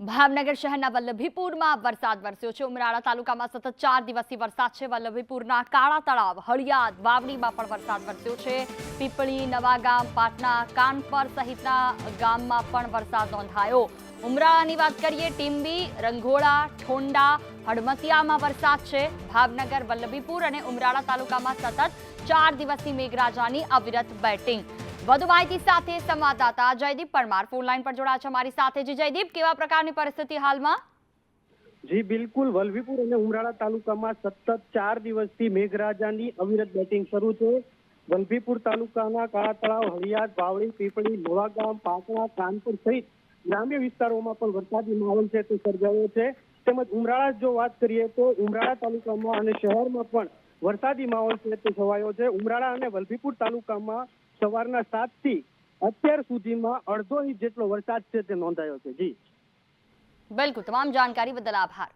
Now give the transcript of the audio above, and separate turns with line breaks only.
ભાવનગર શહેરના વલ્લભીપુરમાં વરસાદ વરસ્યો છે. ઉમરાળા તાલુકામાં સતત ચાર દિવસથી વરસાદ છે. વલ્લભીપુરના કાળા તળાવ, હળિયાદ, વાવડીમાં પણ વરસાદ વરસ્યો છે. પીપળી નવાગામ પાટના, કાનપર સહિતના ગામમાં પણ વરસાદ નોંધાયો. ઉમરાળાની વાત કરીએ, ટીંબી રંઘોળા ઠોંડા હડમતિયામાં વરસાદ છે. ભાવનગર, વલ્લભીપુર અને ઉમરાળા તાલુકામાં સતત ચાર દિવસથી મેઘરાજાની અવિરત બેટિંગ. વધુ માહિતી સાથે સંવાદદાતા જયદીપ પરમાર. ફોન લાઈન પર જોડાયા છે અમારી સાથે. જયદીપ, કેવા પ્રકારની પરિસ્થિતિ હાલમાં?
જી, બિલકુલ. વલભીપુર અને ઉમરાળા તાલુકામાં સતત ચાર દિવસથી મેઘરાજાની અવિરત બેટિંગ શરૂ છે. વલભીપુર તાલુકાના કાળા તળાવ હળિયાદ વાવડી પીપળી ગામ પાકડા કાનપુર સહિત ગ્રામ્ય વિસ્તારોમાં પણ વરસાદી માહોલ છે તે સર્જાયો છે. તેમજ ઉમરાળા જો વાત કરીએ તો ઉમરાળા તાલુકામાં અને શહેરમાં પણ વરસાદી માહોલ છે તે છવાયો છે. ઉમરાળા અને વલભીપુર તાલુકામાં સવારના સાતથી અત્યાર સુધીમાં અડધો ઇંચ જેટલો વરસાદ છે તે નોંધાયો છે. જી.
બિલકુલ. તમામ જાણકારી બદલ આભાર.